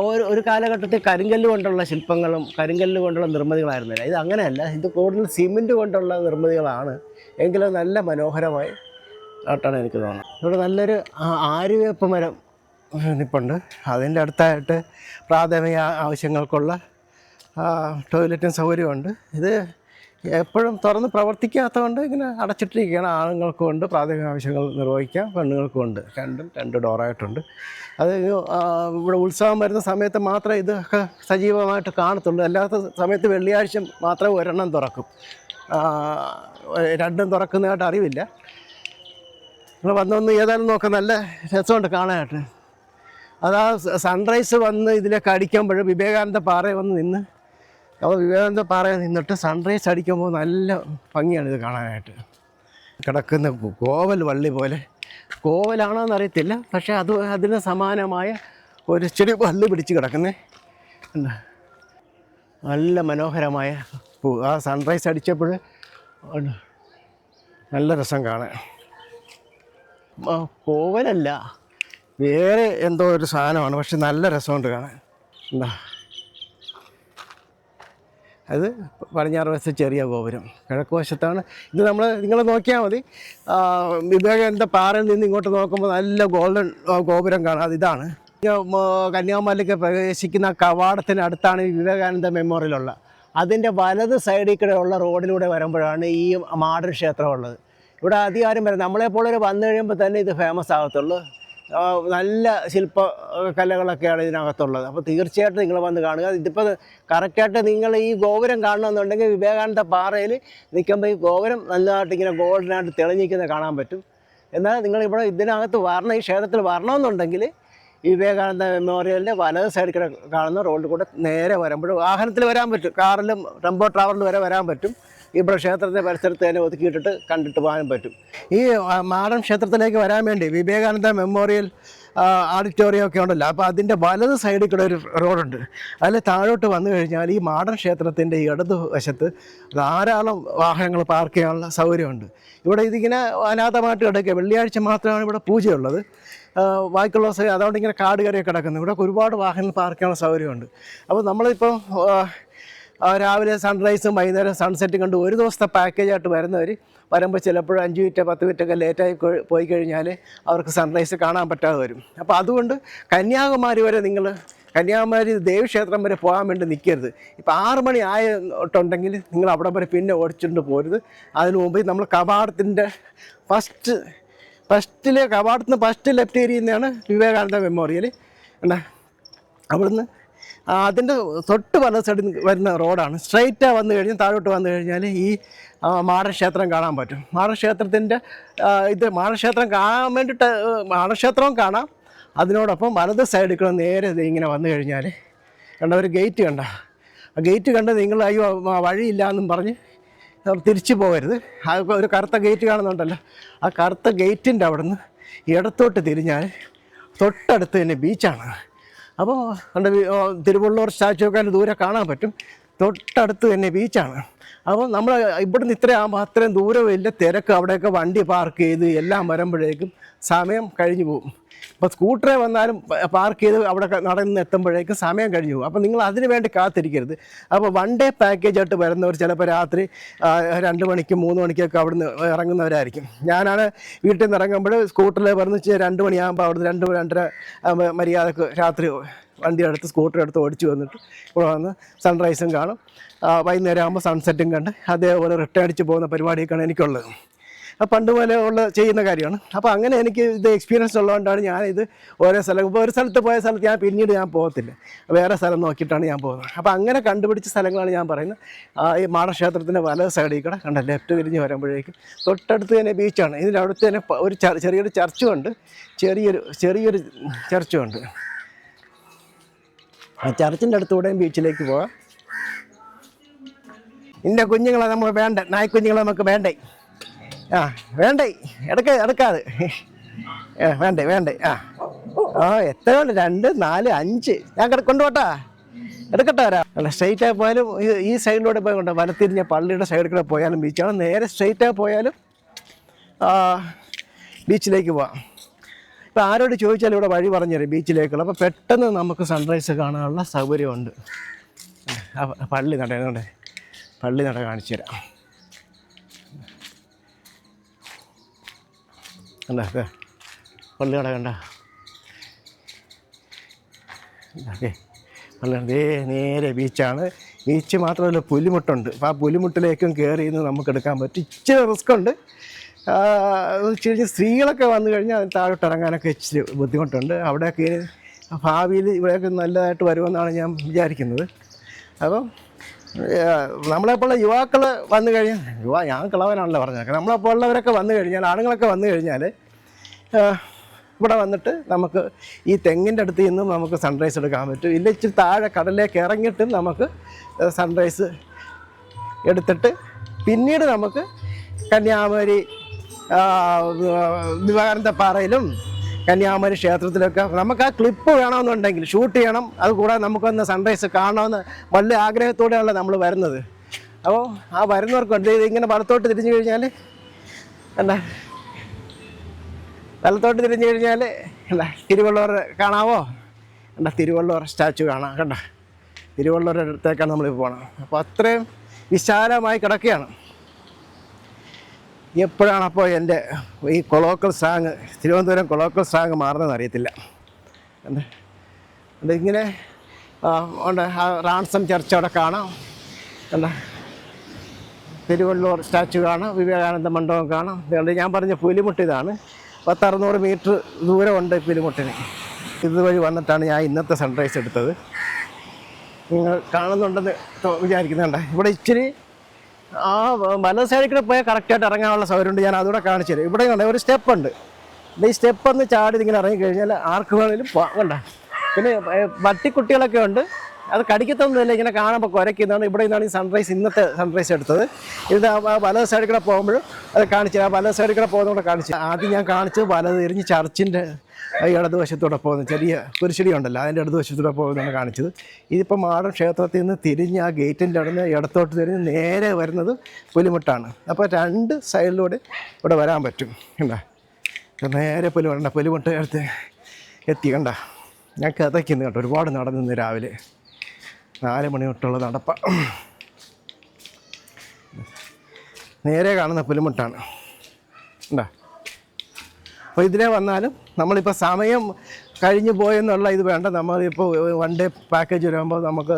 ഒരു ഒരു കാലഘട്ടത്തിൽ കരിങ്കല്ല് കൊണ്ടുള്ള ശില്പങ്ങളും കരിങ്കല്ല് കൊണ്ടുള്ള നിർമ്മിതികളായിരുന്നില്ല. ഇത് അങ്ങനെയല്ല ഇത് കൂടുതൽ സിമെന്റ് കൊണ്ടുള്ള നിർമ്മിതികളാണ്. എങ്കിലും നല്ല മനോഹരമായി ആയിട്ടാണ് എനിക്ക് തോന്നുന്നത്. ഇവിടെ നല്ലൊരു ആര്യവേപ്പ് മരം നിൽപ്പുണ്ട് അതിന്റെ അടുത്തായിട്ട് പ്രാഥമിക ആവശ്യങ്ങൾക്കുള്ള ടോയ്ലറ്റും സൗകര്യമുണ്ട്. ഇത് എപ്പോഴും തുറന്ന് പ്രവർത്തിക്കാത്തതുകൊണ്ട് ഇങ്ങനെ അടച്ചിട്ടിരിക്കുകയാണ്. ആണുങ്ങൾക്കും ഉണ്ട് പ്രാഥമിക ആവശ്യങ്ങൾ നിർവഹിക്കാം പെണ്ണുങ്ങൾക്കും ഉണ്ട്. രണ്ടും രണ്ട് ഡോറായിട്ടുണ്ട് അത് ഇവിടെ ഉത്സവം വരുന്ന സമയത്ത് മാത്രമേ ഇതൊക്കെ സജീവമായിട്ട് കാണത്തുള്ളൂ. അല്ലാത്ത സമയത്ത് വെള്ളിയാഴ്ച മാത്രമേ ഒരെണ്ണം തുറക്കും. രണ്ടും തുറക്കുന്നതായിട്ട് അറിവില്ല. നിങ്ങൾ വന്നൊന്ന് ഏതായാലും നോക്കാം നല്ല രസമുണ്ട് കാണാനായിട്ട്. അതാ സൺറൈസ് വന്ന് ഇതിലേക്ക് അടിക്കുമ്പോൾ വിവേകാനന്ദ പാറ വന്ന് നിന്ന് അപ്പോൾ വിവേകാനന്ദ പാറയിൽ നിന്നിട്ട് സൺറൈസ് അടിക്കുമ്പോൾ നല്ല ഭംഗിയാണ് ഇത് കാണാനായിട്ട്. കിടക്കുന്ന കോവൽ വള്ളി പോലെ. കോവലാണോ എന്നറിയത്തില്ല പക്ഷേ അത് അതിന് സമാനമായ ഒരു ചെറിയ വള്ളി പിടിച്ച് കിടക്കുന്നേ. എന്താ? നല്ല മനോഹരമായ പൂ. ആ സൺറൈസ് അടിച്ചപ്പോൾ നല്ല രസം കാണാൻ. കോവലല്ല. വേറെ എന്തോ ഒരു സാധനമാണ്. പക്ഷെ നല്ല രസമുണ്ട് കാണാൻ. എന്താ? അത് പടിഞ്ഞാറ് വശത്ത് ചെറിയ ഗോപുരം. കിഴക്ക് വശത്താണ് ഇത് നമ്മൾ നിങ്ങൾ നോക്കിയാൽ മതി. വിവേകാനന്ദ പാറയിൽ നിന്ന് ഇങ്ങോട്ട് നോക്കുമ്പോൾ നല്ല ഗോൾഡൻ ഗോപുരം കാണാം. അതിതാണ് ഇത് പ്രവേശിക്കുന്ന കവാടത്തിന് അടുത്താണ് ഈ വിവേകാനന്ദ മെമ്മോറിയലുള്ള. അതിന്റെ വലത് സൈഡിൽ കൂടെ ഉള്ള റോഡിലൂടെ വരുമ്പോഴാണ് ഈ മാടൻ ക്ഷേത്രം ഉള്ളത് ഇവിടെ അധികാരം വരും നമ്മളെപ്പോലൊരു വന്നു കഴിയുമ്പോൾ തന്നെ ഇത് ഫേമസ് ആകത്തുള്ളൂ. നല്ല ശില്പ ആ, കലകളൊക്കെയാണ് ഇതിനകത്തുള്ളത്. അപ്പോൾ തീർച്ചയായിട്ടും നിങ്ങൾ വന്ന് കാണുക. ഇതിപ്പോൾ കറക്റ്റായിട്ട് നിങ്ങൾ ഈ ഗോപുരം കാണണമെന്നുണ്ടെങ്കിൽ വിവേകാനന്ദ പാറയിൽ നിൽക്കുമ്പോൾ ഈ ഗോപുരം നല്ലതായിട്ട് ഇങ്ങനെ ഗോൾഡനായിട്ട് തെളിഞ്ഞിരിക്കുന്നത് കാണാൻ പറ്റും. എന്നാൽ നിങ്ങൾ ഇവിടെ ഇതിനകത്ത് വരണം ഈ ക്ഷേത്രത്തിൽ വരണമെന്നുണ്ടെങ്കിൽ വിവേകാനന്ദ മെമ്മോറിയലിന്റെ വലത് സൈഡിൽ കൂടെ കാണുന്ന റോഡിൽ കൂടെ നേരെ വരുമ്പോൾ വാഹനത്തിൽ വരാൻ പറ്റും. കാറിലും ടെമ്പോ ട്രാവലിൽ വരെ വരാൻ പറ്റും. ഇവിടെ ക്ഷേത്രത്തിന്റെ പരിസരത്ത് തന്നെ ഒതുക്കിയിട്ടിട്ട് കണ്ടിട്ട് പോകാനും പറ്റും. ഈ മാടൻ ക്ഷേത്രത്തിലേക്ക് വരാൻ വേണ്ടി വിവേകാനന്ദ മെമ്മോറിയൽ ഓഡിറ്റോറിയം ഒക്കെ ഉണ്ടല്ലോ. അപ്പോൾ അതിന്റെ വലത് സൈഡിൽ കൂടെ ഒരു റോഡുണ്ട്. അതിൽ താഴോട്ട് വന്നു കഴിഞ്ഞാൽ ഈ മാടൻ ക്ഷേത്രത്തിന്റെ ഈ ഇടത് വശത്ത് ധാരാളം വാഹനങ്ങൾ പാർക്ക് ചെയ്യാനുള്ള സൗകര്യമുണ്ട്. ഇവിടെ ഇതിങ്ങനെ അനാഥമായിട്ട് കിടക്കുക. വെള്ളിയാഴ്ച മാത്രമാണ് ഇവിടെ പൂജയുള്ളത്. വായിക്കുള്ള ദിവസം അതുകൊണ്ട് ഇങ്ങനെ കാട് കയറിയൊക്കെ കിടക്കുന്നു. ഇവിടെ ഒരുപാട് വാഹനങ്ങൾ പാർക്ക് ചെയ്യാനുള്ള സൗകര്യമുണ്ട്. അപ്പോൾ നമ്മളിപ്പോൾ രാവിലെ സൺറൈസും വൈകുന്നേരം സൺസെറ്റും കണ്ട് ഒരു ദിവസത്തെ പാക്കേജായിട്ട് വരുന്നവർ വരുമ്പോൾ ചിലപ്പോൾ അഞ്ച് മിനിറ്റ് പത്ത് മിനിറ്റൊക്കെ ലേറ്റായി പോയി കഴിഞ്ഞാൽ അവർക്ക് സൺറൈസ് കാണാൻ പറ്റാതെ വരും. അപ്പോൾ അതുകൊണ്ട് കന്യാകുമാരി വരെ നിങ്ങൾ കന്യാകുമാരി ദേവീക്ഷേത്രം വരെ പോകാൻ വേണ്ടി നിൽക്കരുത് ഇപ്പോൾ ആറ് മണി ആയിട്ടുണ്ടെങ്കിൽ നിങ്ങൾ അവിടെ വരെ പിന്നെ ഓടിച്ചുകൊണ്ട് പോരുത്. അതിനു മുമ്പ് നമ്മൾ കവാടത്തിന്റെ ഫസ്റ്റ് ഫസ്റ്റിലെ കവാടത്തിന് ഫസ്റ്റ് ലെഫ്റ്റ് ഏരിയയിൽ വിവേകാനന്ദ മെമ്മോറിയൽ എന്നാ അവിടുന്ന് അതിന്റെ തൊട്ട് വല സൈഡിൽ വരുന്ന റോഡാണ് സ്ട്രൈറ്റാണ് വന്നു കഴിഞ്ഞാൽ താഴോട്ട് വന്നു കഴിഞ്ഞാൽ ഈ മാടക്ഷേത്രം കാണാൻ പറ്റും. മാടക്ഷേത്രത്തിന്റെ ഇത് മാടക്ഷേത്രം കാണാൻ വേണ്ടിയിട്ട് മാടക്ഷേത്രവും കാണാം. അതിനോടൊപ്പം വലത് സൈഡിൽ കൂടെ നേരെ ഇങ്ങനെ വന്നു കഴിഞ്ഞാൽ കണ്ട ഒരു ഗേറ്റ് കണ്ട. ആ ഗേറ്റ് കണ്ട് നിങ്ങൾ അയ്യോ വഴിയില്ല എന്നും പറഞ്ഞ് തിരിച്ചു പോകരുത്. ആ ഒരു കറുത്ത ഗേറ്റ് കാണുന്നുണ്ടല്ലോ. ആ കറുത്ത ഗേറ്റിന്റെ അവിടുന്ന് ഇടത്തോട്ട് തിരിഞ്ഞാൽ തൊട്ടടുത്ത് തന്നെ ബീച്ചാണ് അപ്പോൾ അവിടെ തിരുവള്ളൂർ സ്റ്റാച്ചു ഒക്കെ ദൂരെ കാണാൻ പറ്റും. തൊട്ടടുത്ത് തന്നെ ബീച്ചാണ്. അപ്പോൾ നമ്മൾ ഇവിടുന്ന് ഇത്രയാകുമ്പോൾ അത്രയും ദൂരമില്ല തിരക്ക് അവിടെയൊക്കെ വണ്ടി പാർക്ക് ചെയ്ത് എല്ലാം വരുമ്പോഴേക്കും സമയം കഴിഞ്ഞു പോകും. അപ്പോൾ സ്കൂട്ടറെ വന്നാലും പാർക്ക് ചെയ്ത് അവിടെ നടന്ന് എത്തുമ്പോഴേക്കും സമയം കഴിഞ്ഞു അപ്പോൾ നിങ്ങൾ അതിനു വേണ്ടി കാത്തിരിക്കരുത്. അപ്പോൾ വൺ ഡേ പാക്കേജ് ആയിട്ട് വരുന്നവർ ചിലപ്പോൾ രാത്രി രണ്ട് മണിക്കും മൂന്ന് മണിക്കൊക്കെ അവിടുന്ന് ഇറങ്ങുന്നവരായിരിക്കും. ഞാനാണ് വീട്ടിൽ നിന്ന് ഇറങ്ങുമ്പോൾ സ്കൂട്ടറിൽ പറഞ്ഞ് രണ്ട് മണിയാകുമ്പോൾ അവിടുന്ന് രണ്ട് രണ്ടര മര്യാദയ്ക്ക് രാത്രി വണ്ടി എടുത്ത് സ്കൂട്ടർ എടുത്ത് ഓടിച്ചു വന്നിട്ട് ഇവിടെ വന്ന് സൺറൈസും കാണും. വൈകുന്നേരം ആകുമ്പോൾ സൺസെറ്റും കണ്ട് അതേപോലെ റിട്ടേൺ അടിച്ച് പോകുന്ന പരിപാടിയൊക്കെയാണ് എനിക്കുള്ളത്. പണ്ട് പോലെ ഉള്ള ചെയ്യുന്ന കാര്യമാണ്. അപ്പോൾ അങ്ങനെ എനിക്ക് ഇത് എക്സ്പീരിയൻസ് ഉള്ളതുകൊണ്ടാണ് ഞാനിത് ഓരോ സ്ഥലം ഇപ്പോൾ ഒരു സ്ഥലത്ത് പോയ സ്ഥലത്ത് ഞാൻ പിന്നീട് ഞാൻ പോകത്തില്ല. വേറെ സ്ഥലം നോക്കിയിട്ടാണ് ഞാൻ പോകുന്നത്. അപ്പോൾ അങ്ങനെ കണ്ടുപിടിച്ച സ്ഥലങ്ങളാണ് ഞാൻ പറയുന്നത്. ഈ മാടക്ഷേത്രത്തിന്റെ വല സൈഡിൽ കൂടെ കണ്ട ലെഫ്റ്റ് തിരിഞ്ഞ് വരുമ്പോഴേക്കും. തൊട്ടടുത്ത് തന്നെ ബീച്ചാണ് ഇതിന്റെ അടുത്ത് തന്നെ ഒരു ചെറിയൊരു ചർച്ചും ഉണ്ട്. ചെറിയൊരു ചെറിയൊരു ചർച്ചും ഉണ്ട്. ആ ചർച്ചിന്റെ അടുത്തൂടെയും ബീച്ചിലേക്ക് പോകാം. ഇന്ന കുഞ്ഞുങ്ങളെ നമുക്ക് വേണ്ട നായ്ക്കുഞ്ഞുങ്ങളെ നമുക്ക് വേണ്ടേ? ആ വേണ്ടേ എടുക്ക എടുക്കാതെ. വേണ്ടേ വേണ്ടേ ആ. ഓ എത്ര ഉണ്ട്? രണ്ട് നാല് അഞ്ച്. ഞാൻ കൊണ്ടുപോട്ടാ. എടുക്കട്ടെ വരാം. അല്ല സ്ട്രെയിറ്റ് ആയി പോയാലും ഈ- സൈഡിലൂടെ പോയി കൊണ്ട്? വലത്തിരിഞ്ഞ പള്ളിയുടെ സൈഡിൽ കൂടെ പോയാലും ബീച്ചാണ് നേരെ സ്ട്രെയിറ്റ് ആയി പോയാലും ബീച്ചിലേക്ക് പോവാം. ഇപ്പം ആരോട് ചോദിച്ചാലും ഇവിടെ വഴി പറഞ്ഞുതരും ബീച്ചിലേക്കുള്ള അപ്പോൾ പെട്ടെന്ന് നമുക്ക് സൺറൈസ് കാണാനുള്ള സൗകര്യമുണ്ട്. പള്ളി നട പള്ളി നട കാണിച്ചു തരാം. കണ്ട ദേ, പള്ളി നട കണ്ട? ഓക്കെ ദേ നേരെ ബീച്ചാണ്. ബീച്ച് മാത്രമല്ല പുലിമുട്ടുണ്ട്. അപ്പോൾ ആ പുലിമുട്ടിലേക്കും കയറി ഇന്ന് നമുക്ക് എടുക്കാൻ പറ്റും. ഇച്ചിരി റിസ്ക് ഉണ്ട് കഴിഞ്ഞാൽ സ്ത്രീകളൊക്കെ വന്നു കഴിഞ്ഞാൽ അതിന് താഴോട്ട് ഇറങ്ങാനൊക്കെ ഇച്ചിരി ബുദ്ധിമുട്ടുണ്ട്. അവിടെയൊക്കെ ഭാവിയിൽ ഇവിടെയൊക്കെ നല്ലതായിട്ട് വരുമെന്നാണ് ഞാൻ വിചാരിക്കുന്നത്. അപ്പം നമ്മളെപ്പോലുള്ള യുവാക്കൾ വന്നു കഴിഞ്ഞാൽ യുവാ ഞാൻ കിളവനാണല്ലോ പറഞ്ഞത്. നമ്മളെപ്പോലുള്ളവരൊക്കെ വന്നു കഴിഞ്ഞാൽ ആണുങ്ങളൊക്കെ വന്നു കഴിഞ്ഞാൽ ഇവിടെ വന്നിട്ട് നമുക്ക് ഈ തെങ്ങിന്റെ അടുത്ത് നിന്നും നമുക്ക് സൺറൈസ് എടുക്കാൻ പറ്റും. ഇല്ല ഇച്ചിരി താഴെ കടലിലേക്ക് ഇറങ്ങിയിട്ടും നമുക്ക് സൺറൈസ് എടുത്തിട്ട് പിന്നീട് നമുക്ക് കന്യാകുമാരി വിവേകാനന്ദ വിവേകാനന്ദപ്പാറയിലും കന്യാകുമാരി ക്ഷേത്രത്തിലൊക്കെ. നമുക്ക് ആ ക്ലിപ്പ് വേണമെന്നുണ്ടെങ്കിൽ ഷൂട്ട് ചെയ്യണം. അതുകൂടാതെ നമുക്കൊന്ന് സൺറൈസ് കാണണമെന്ന് വലിയ ആഗ്രഹത്തോടെയാണല്ലോ നമ്മൾ വരുന്നത്. അപ്പോൾ ആ വരുന്നവർക്കുണ്ട് ഇതിങ്ങനെ വലത്തോട്ട് തിരിഞ്ഞു കഴിഞ്ഞാൽ എന്താ വലത്തോട്ട് തിരിഞ്ഞു കഴിഞ്ഞാൽ എന്താ തിരുവള്ളൂർ കാണാവോ? എന്താ തിരുവള്ളൂർ സ്റ്റാച്ചു കാണാം. കണ്ട? തിരുവള്ളൂർ അടുത്തേക്കാണ് നമ്മൾ പോകണം അപ്പോൾ അത്രയും വിശാലമായി കിടക്കുകയാണ്. എപ്പോഴാണ് അപ്പോൾ എന്റെ ഈ colloquial slang Thiruvananthapuram colloquial slang മാറുന്നതെന്ന് അറിയത്തില്ല. എന്താ? ഇങ്ങനെ ഉണ്ട്. റാൺസം ചർച്ച് അവിടെ കാണാം. എന്താ? തിരുവള്ളൂർ സ്റ്റാച്ചു കാണാം. വിവേകാനന്ദ മണ്ഡപം കാണാം. ഇതുകൊണ്ട് ഞാൻ പറഞ്ഞ പുലിമുട്ട് ഇതാണ്. പത്തറുന്നൂറ് മീറ്റർ ദൂരമുണ്ട് പുലിമുട്ടിന്. ഇതുവഴി വന്നിട്ടാണ് ഞാൻ ഇന്നത്തെ സൺറൈസ് എടുത്തത്. നിങ്ങൾ കാണുന്നുണ്ടെന്ന് വിചാരിക്കുന്നുണ്ട്. ഇവിടെ ഇച്ചിരി ആ വലത് സൈഡിൽ കൂടെ പോയാൽ കറക്റ്റായിട്ട് ഇറങ്ങാനുള്ള സൗകര്യമുണ്ട്. ഞാൻ അതുകൂടെ കാണിച്ചു തരാം. ഇവിടെ കണ്ട ഒരു സ്റ്റെപ്പ് ഉണ്ട്. ഈ സ്റ്റെപ്പ് ഒന്ന് ചാടി ഇങ്ങനെ ഇറങ്ങി കഴിഞ്ഞാൽ ആർക്ക് വേണമെങ്കിലും പോകണ്ട കണ്ട? പിന്നെ വട്ടിക്കുട്ടികളൊക്കെ ഉണ്ട്. അത് കടിക്കത്തൊന്നുമില്ല ഇങ്ങനെ കാണുമ്പോൾ കുരയ്ക്കുന്നതാണ്. ഇവിടെ നിന്നാണ് ഈ സൺറൈസ് ഇന്നത്തെ സൺറൈസ് എടുത്തത്. ഇത് വലത് സൈഡിൽ കൂടെ പോകുമ്പോഴും അത് കാണിച്ചു ആ വലത് സൈഡിൽ കൂടെ പോകുന്നതുകൂടെ കാണിച്ചു ആദ്യം ഞാൻ കാണിച്ചു വലത് എരിഞ്ഞ് ചർച്ചിന്റെ ഇടതുവശത്തൂടെ പോകുന്ന ചെറിയ കുരിശടി ഉണ്ടല്ലോ അതിന്റെ ഇടതുവശത്തൂടെ പോകുന്നതാണ് കാണിച്ചത്. ഇതിപ്പോൾ മാടൻ ക്ഷേത്രത്തിൽ നിന്ന് തിരിഞ്ഞ് ആ ഗേറ്റിന്റെ അവിടെ ഇടത്തോട്ട് തിരിഞ്ഞ് നേരെ വരുന്നത് പുലിമുട്ടാണ്. അപ്പോൾ രണ്ട് സൈഡിലൂടെ ഇവിടെ വരാൻ പറ്റും കണ്ട? നേരെ പുലിമുട്ട പുലിമുട്ട അടുത്ത് എത്തി കണ്ട? ഞാൻ കഥയ്ക്കുന്നു കേട്ടോ ഒരുപാട് നടന്നു രാവിലെ. നാല് മണി തൊട്ടുള്ള നടപ്പ. നേരെ കാണുന്ന പുലിമുട്ടാണ് ഉണ്ടോ അപ്പോൾ ഇതിലേ വന്നാലും നമ്മളിപ്പോൾ സമയം കഴിഞ്ഞു പോയെന്നുള്ള ഇത് വേണ്ട. നമ്മളിപ്പോൾ വൺ ഡേ പാക്കേജ് വരുമ്പോൾ നമുക്ക്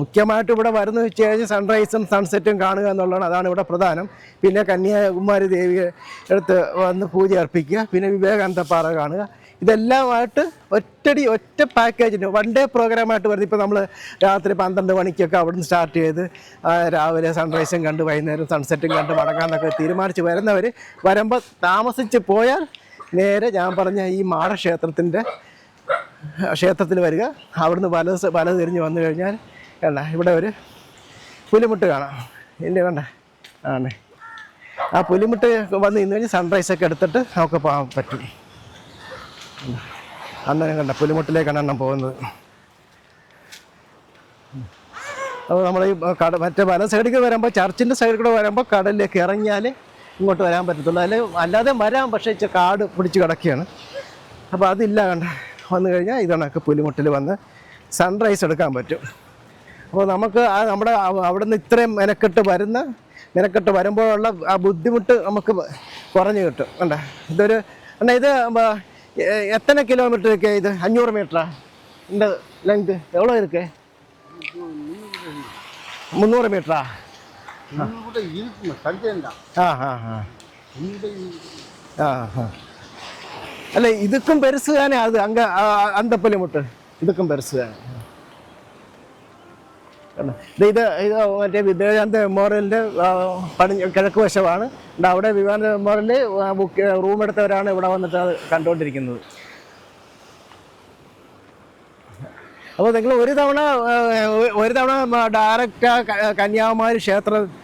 മുഖ്യമായിട്ട് ഇവിടെ വരുന്ന വെച്ച് കഴിഞ്ഞാൽ സൺറൈസും സൺസെറ്റും കാണുക എന്നുള്ളതാണ്. അതാണ് ഇവിടെ പ്രധാനം. പിന്നെ കന്യാകുമാരി ദേവിയെ എടുത്ത് വന്ന് പൂജ അർപ്പിക്കുക. പിന്നെ വിവേകാനന്ദപ്പാറ കാണുക. ഇതെല്ലാമായിട്ട് ഒറ്റടി ഒറ്റ പാക്കേജിന് വൺ ഡേ പ്രോഗ്രാമായിട്ട് വരുന്നത് ഇപ്പോൾ നമ്മൾ രാത്രി പന്ത്രണ്ട് മണിക്കൊക്കെ അവിടുന്ന് സ്റ്റാർട്ട് ചെയ്ത് രാവിലെ സൺറൈസും കണ്ട് വൈകുന്നേരം സൺസെറ്റും കണ്ട് മടങ്ങാമെന്നൊക്കെ തീരുമാനിച്ച് വരുന്നവർ വരുമ്പോൾ താമസിച്ച് പോയാൽ നേരെ ഞാൻ പറഞ്ഞ ഈ മാടക്ഷേത്രത്തിന്റെ ക്ഷേത്രത്തിൽ വരിക. അവിടുന്ന് വലത് വലത് തിരിഞ്ഞ് വന്നു കഴിഞ്ഞാൽ വേണ്ട ഇവിടെ ഒരു പുലിമുട്ട് കാണാം. എന്റെ വേണ്ട ആണേ. ആ പുലിമുട്ട് വന്ന് ഇന്ന് കഴിഞ്ഞ് സൺറൈസൊക്കെ എടുത്തിട്ട് നമുക്ക് പോകാൻ പറ്റും. അന്നേരം കണ്ട പുലിമുട്ടിലേക്കാണ് എണ്ണം പോകുന്നത്. അപ്പോൾ നമ്മൾ ഈ കട മറ്റേ വല സൈഡിൽ വരുമ്പോൾ ചർച്ചിന്റെ സൈഡിൽ കൂടെ വരുമ്പോൾ കടലിലേക്ക് ഇറങ്ങിയാൽ ഇങ്ങോട്ട് വരാൻ പറ്റത്തുള്ളൂ. അല്ലെ അല്ലാതെ വരാം പക്ഷേ ഇച്ചിരി കാട് പിടിച്ച് കിടക്കുകയാണ്. അപ്പോൾ അതില്ല കണ്ട വന്നു കഴിഞ്ഞാൽ ഇതണക്ക് പുലിമുട്ടിൽ വന്ന് സൺറൈസ് എടുക്കാൻ പറ്റും. അപ്പോൾ നമുക്ക് ആ നമ്മുടെ അവിടെ നിന്ന് ഇത്രയും മെനക്കെട്ട് വരുന്ന മെനക്കെട്ട് വരുമ്പോഴുള്ള ആ ബുദ്ധിമുട്ട് നമുക്ക് കുറഞ്ഞു കിട്ടും. കണ്ട ഇതൊരു അണ്ണാ ഇത് എത്ര കിലോമീറ്ററൊക്കെ ഇത്? അഞ്ഞൂറ് മീറ്ററാ എന്റെ ലെങ്ത് എവിടെ ഇരിക്കേ? മുന്നൂറ് മീറ്ററാ கூட இருக்குங்க சந்தேகம் தான் ആ ആ ആ ആ ആ അല്ല ഇതുക്കും പെരുസ് தானே அது அங்க அ- அந்த புலிமுட்டு இதுக்கும் பெருசு தானே കണ്ടോ? ദേ ഇത് ഇത് മറ്റേ വിവേകാനന്ദ മെമ്മോറിയലിൻ്റെ പടിഞ്ഞ കിഴക്ക് വശമാണ് ദാ അവിടെ വിവേകാനന്ദ മെമ്മോറിയലിൽ ബുക്ക് റൂം എടുത്തവരാണ് ഇവിടെ വന്നിട്ട് അത് കണ്ടുകൊണ്ടിരിക്കുന്നത് അപ്പോൾ നിങ്ങൾ ഒരു തവണ ആ, ഒരു തവണ ഡയറക്റ്റ് ആ ക- കന്യാകുമാരി ക്ഷേത്രം ആ,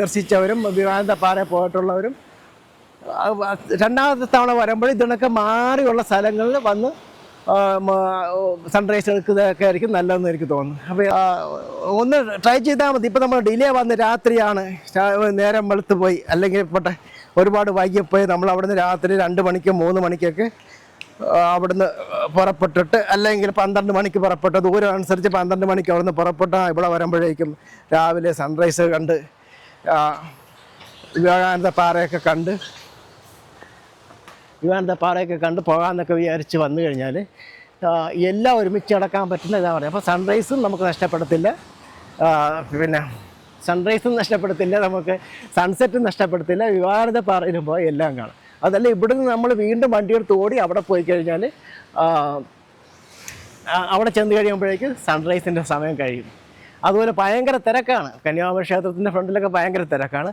ദർശിച്ചവരും വിവേകാനന്ദ പാറ പോയിട്ടുള്ളവരും. രണ്ടാമത്തെ തവണ വരുമ്പോൾ ഇതിനൊക്കെ മാറിയുള്ള സ്ഥലങ്ങളിൽ വന്ന് സൺറൈസ് എടുക്കുന്നതൊക്കെ ആയിരിക്കും നല്ലതെന്ന് എനിക്ക് തോന്നുന്നു. അപ്പോൾ ഒന്ന് ട്രൈ ചെയ്താൽ മതി. ഇപ്പോൾ നമ്മൾ ഡിലേ വന്ന് രാത്രിയാണ്. നേരം വെളുത്ത് പോയി അല്ലെങ്കിൽ ഇപ്പോട്ടെ ഒരുപാട് വൈകിപ്പോയി. നമ്മൾ അവിടുന്ന് രാത്രി രണ്ട് മണിക്കും മൂന്ന് മണിക്കൊക്കെ അവിടുന്ന് പുറപ്പെട്ടിട്ട് അല്ലെങ്കിൽ പന്ത്രണ്ട് മണിക്ക് പുറപ്പെട്ട ദൂരം അനുസരിച്ച് പന്ത്രണ്ട് മണിക്ക് അവിടുന്ന് പുറപ്പെട്ട ഇവിടെ വരുമ്പോഴേക്കും രാവിലെ സൺറൈസ് കണ്ട് വിവേകാനന്ദ പാറയൊക്കെ കണ്ട് വിവേകാനന്ദ പാറയൊക്കെ കണ്ട് പോകാമെന്നൊക്കെ വിചാരിച്ച് വന്നു കഴിഞ്ഞാൽ എല്ലാം ഒരുമിച്ച് അടക്കാൻ പറ്റുന്ന ഇതാ പറയുക അപ്പോൾ സൺറൈസും നമുക്ക് നഷ്ടപ്പെടത്തില്ല. പിന്നെ സൺറൈസും നഷ്ടപ്പെടത്തില്ല. നമുക്ക് സൺസെറ്റും നഷ്ടപ്പെടത്തില്ല. വിവാഹത്തെ പാറയിലും പോയി എല്ലാം കാണും. അതല്ല ഇവിടുന്ന് നമ്മൾ വീണ്ടും വണ്ടിയെടുത്ത് ഓടി അവിടെ പോയി കഴിഞ്ഞാൽ അവിടെ ചെന്ന് കഴിയുമ്പോഴേക്ക് സൺറൈസിന്റെ സമയം കഴിയും. അതുപോലെ ഭയങ്കര തിരക്കാണ്. കന്യാകുമാരി ക്ഷേത്രത്തിന്റെ ഫ്രണ്ടിലൊക്കെ ഭയങ്കര തിരക്കാണ്.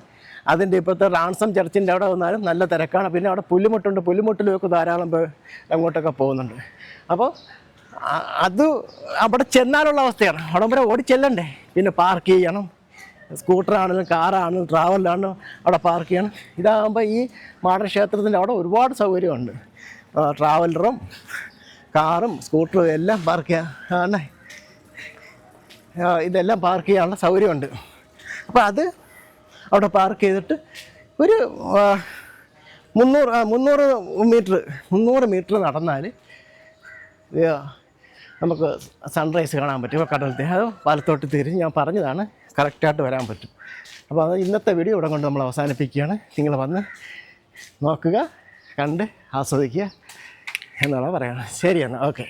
അതിന്റെ ഇപ്പോഴത്തെ റാൻസം ചർച്ചിന്റെ അവിടെ വന്നാലും നല്ല തിരക്കാണ്. പിന്നെ അവിടെ പുല്ലുമുട്ടുണ്ട്. പുല്ലുമുട്ടിലൊക്കെ ധാരാളം അങ്ങോട്ടൊക്കെ പോകുന്നുണ്ട്. അപ്പോൾ അത് അവിടെ ചെന്നാലുള്ള അവസ്ഥയാണ്. അവിടെ വരെ ഓടി ചെല്ലണ്ടേ? പിന്നെ പാർക്ക് ചെയ്യണം. സ്കൂട്ടറാണെങ്കിലും കാറാണെങ്കിലും ട്രാവലിലാണെങ്കിലും അവിടെ പാർക്ക് ചെയ്യണം. ഇതാകുമ്പോൾ ഈ മാടൻ ക്ഷേത്രത്തിന്റെ അവിടെ ഒരുപാട് സൗകര്യമുണ്ട്. ട്രാവലറും കാറും സ്കൂട്ടറും എല്ലാം പാർക്ക് ചെയ്യാൻ ഇതെല്ലാം പാർക്ക് ചെയ്യാനുള്ള സൗകര്യമുണ്ട്. അപ്പോൾ അത് അവിടെ പാർക്ക് ചെയ്തിട്ട് ഒരു മുന്നൂറ് മുന്നൂറ് മീറ്റർ മുന്നൂറ് മീറ്റർ നടന്നാൽ നമുക്ക് സൺറൈസ് കാണാൻ പറ്റും. കടലത്തെ അത് വലത്തോട്ട് തിരിഞ്ഞ് ഞാൻ പറഞ്ഞതാണ്. കറക്റ്റായിട്ട് വരാൻ പറ്റും. അപ്പോൾ അത് ഇന്നത്തെ വീഡിയോ ഇവിടെ കൊണ്ട് നമ്മൾ അവസാനിപ്പിക്കുകയാണ്. നിങ്ങൾ വന്ന് നോക്കുക കണ്ട് ആസ്വദിക്കുക എന്നാണ് പറയണം ശരി എന്നാൽ ഓക്കെ.